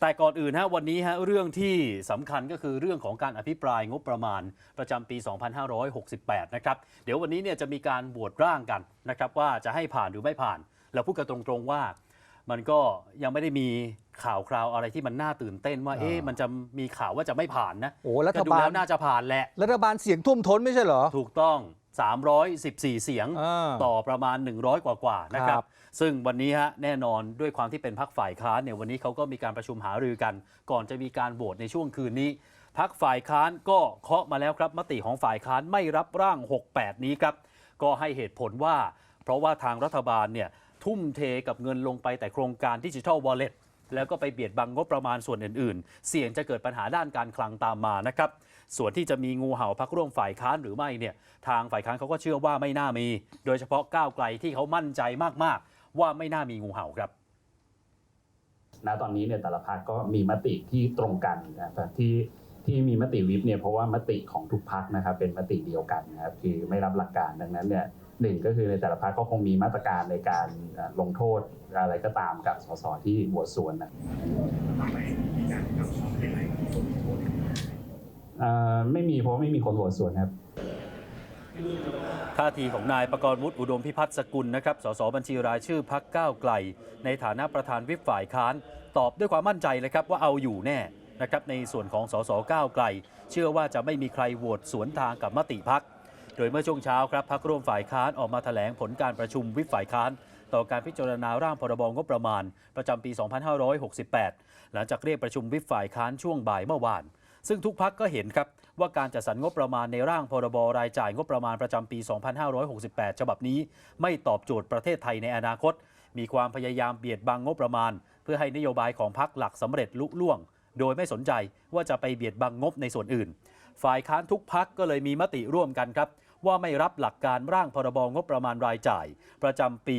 แต่ก่อนอื่นฮะวันนี้ฮะเรื่องที่สำคัญก็คือเรื่องของการอภิปรายงบประมาณประจำปี 2568 นะครับ เดี๋ยววันนี้เนี่ยจะมีการบวชร่างกันนะครับว่าจะให้ผ่านหรือไม่ผ่านแล้วพูดกันตรงๆว่ามันก็ยังไม่ได้มีข่าวคราวอะไรที่มันน่าตื่นเต้นว่าอ่าเอ๊ะมันจะมีข่าวว่าจะไม่ผ่านนะโอ้รัฐก็ดูบาลแล้วน่าจะผ่านแหละรัฐบาลเสียงท่วมท้นไม่ใช่เหรอ ถูกต้อง 314 เสียงอ่าต่อประมาณ 100 กว่ากว่าๆนะครับครับ ซึ่งวันนี้ฮะแน่นอนด้วยความที่เป็นพักฝ่ายค้านเนี่ยวันนี้เขาก็มีการประชุมหารือกัน ก่อนจะมีการโหวตในช่วงคืนนี้พักฝ่ายค้านก็เคาะมาแล้วครับ มติของฝ่ายค้านไม่รับร่าง 68 นี้ครับ ก็ให้เหตุผลว่า เพราะว่าทางรัฐบาลเนี่ยทุ่มเทกับเงินลงไปแต่โครงการดิจิทัลวอลเล็ต แล้วก็ไปเบียดบังงบประมาณส่วนอื่นๆ เสี่ยงจะเกิดปัญหาด้านการคลังตามมานะครับส่วนที่จะมีงูเห่าพักร่วมฝ่ายค้านหรือไม่เนี่ยทางฝ่ายค้านเขาก็เชื่อว่าไม่น่ามี โดยเฉพาะก้าวไกลที่เขามั่นใจมากๆ ว่าไม่น่ามีงูเห่าครับณตอนนี้เนี่ยแต่ละพรรคก็มีมติที่ตรงกันนะครับที่ที่มีมติวิปเนี่ยเพราะว่ามติของทุกพรรคนะครับเป็นมติเดียวกันนะครับคือไม่รับหลักการดังนั้นเนี่ย หนึ่งก็คือในแต่ละพรรคก็คงมีมาตรการในการลงโทษอะไรก็ตามกับสสที่บวชสวนนะเอ่อไม่มีเพราะไม่มีคนบวชสวนครับท่าทีของนายประกรณ์วุฒิอุดมพิพัฒน์สกุลนะครับ สสบัญชีรายชื่อพักก้าวไกล ในฐานะประธานวิปฝ่ายค้าน ตอบด้วยความมั่นใจเลยครับว่าเอาอยู่แน่นะครับในส่วนของสสก้าวไกล เชื่อว่าจะไม่มีใครโหวตสวนทางกับมติพัก โดยเมื่อช่วงเช้าครับพักร่วมฝ่ายค้านออกมาแถลงผลการประชุมวิปฝ่ายค้าน ต่อการพิจารณาร่างพรบงบประมาณ ประจำปี 2568 หลังจากเรียกประชุมวิปฝ่ายค้านช่วงบ่ายเมื่อวาน ซึ่งทุกพักก็เห็นครับว่าการจัดสรรงบประมาณในร่างพรบรายจ่ายงบประมาณประจำปี 2568 ฉบับนี้ ไม่ตอบโจทย์ประเทศไทยในอนาคต มีความพยายามเบียดบังงบประมาณ เพื่อให้นโยบายของพักหลักสำเร็จลุล่วง โดยไม่สนใจว่าจะไปเบียดบังงบในส่วนอื่น ฝ่ายค้านทุกพักก็เลยมีมติร่วมกันครับ ว่าไม่รับหลักการร่างพรบงบประมาณรายจ่าย ประจำปี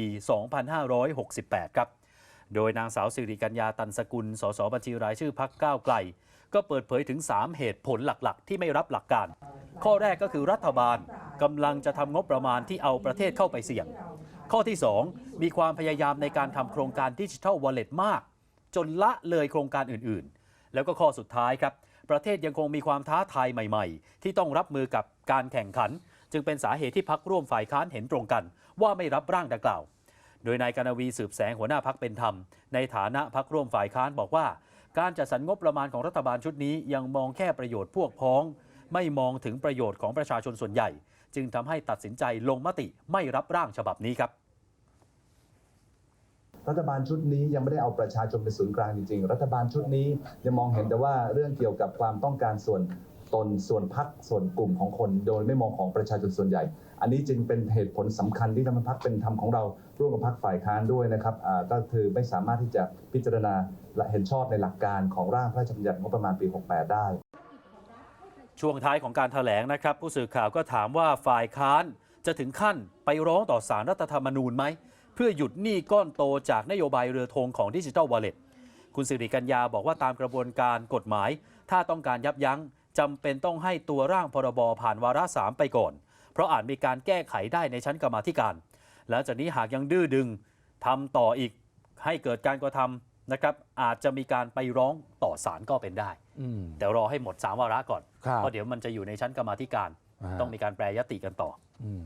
2568 ครับ โดยนางสาวสิริกัญญาตันสกุล สสบัญชีรายชื่อพักก้าวไกล ก็เปิดเผยถึง 3 เหตุผลหลักๆ ที่ไม่รับหลักการ ข้อแรกก็คือรัฐบาลกำลังจะทำงบประมาณที่เอาประเทศเข้าไปเสี่ยง ข้อที่ 2 มีความพยายามในการทำโครงการดิจิทัลวอลเล็ตมาก จนละเลยโครงการอื่นๆ แล้วก็ข้อสุดท้ายครับ ประเทศยังคงมีความท้าทายใหม่ ๆ ที่ต้องรับมือกับการแข่งขัน จึงเป็นสาเหตุที่พักร่วมฝ่ายค้านเห็นตรงกัน ว่าไม่รับร่างดังกล่าว โดยนายกนวีสืบแสงหัวหน้าพักเป็นธรรม ในฐานะพักร่วมฝ่ายค้านบอกว่า การจัดสรรงบประมาณของรัฐบาลชุดนี้ยังมองแค่ประโยชน์พวกพ้อง ไม่มองถึงประโยชน์ของประชาชนส่วนใหญ่ จึงทำให้ตัดสินใจลงมติไม่รับร่างฉบับนี้ครับ รัฐบาลชุดนี้ยังไม่ได้เอาประชาชนเป็นศูนย์กลางจริงๆ รัฐบาลชุดนี้ยังมองเห็นแต่ว่าเรื่องเกี่ยวกับความต้องการส่วนตนส่วนพักส่วนกลุ่มของคน โดยไม่มองของประชาชนส่วนใหญ่ อันนี้จึงเป็นเหตุผลสำคัญที่ทำให้พักเป็นธรรมของเราร่วมกับพักฝ่ายค้านด้วยนะครับก็คือไม่สามารถที่จะพิจารณาและเห็นชอบในหลักการของร่างพระราชบัญญัติงบประมาณปี 68 ได้ ช่วงท้ายของการถแถลงนะครับ ผู้สื่อข่าวก็ถามว่าฝ่ายค้านจะถึงขั้นไปร้องต่อสารรัฐธรรมนูญไหม เพื่อหยุดหนี้ก้อนโตจากนโยบายเรือธงของดิจิทัลวอลเล็ตคุณสิริกัญญาบอกว่าตามกระบวนการกฎหมาย ถ้าต้องการยับยั้งจำเป็นต้องให้ตัวร่างพรบผ่านวาระสามไปก่อน เพราะอาจมีการแก้ไขได้ในชั้นกรรมาธิการหลังจากนี้หากยังดื้อดึงทำต่ออีกให้เกิดการกระทำนะครับ อาจจะมีการไปร้องต่อศาลก็เป็นได้อืมแต่รอให้หมด3วาระก่อนครับเพราะเดี๋ยวมันจะอยู่ในชั้นกรรมาธิการอ่าต้องมีการแปรยติกันต่ออืม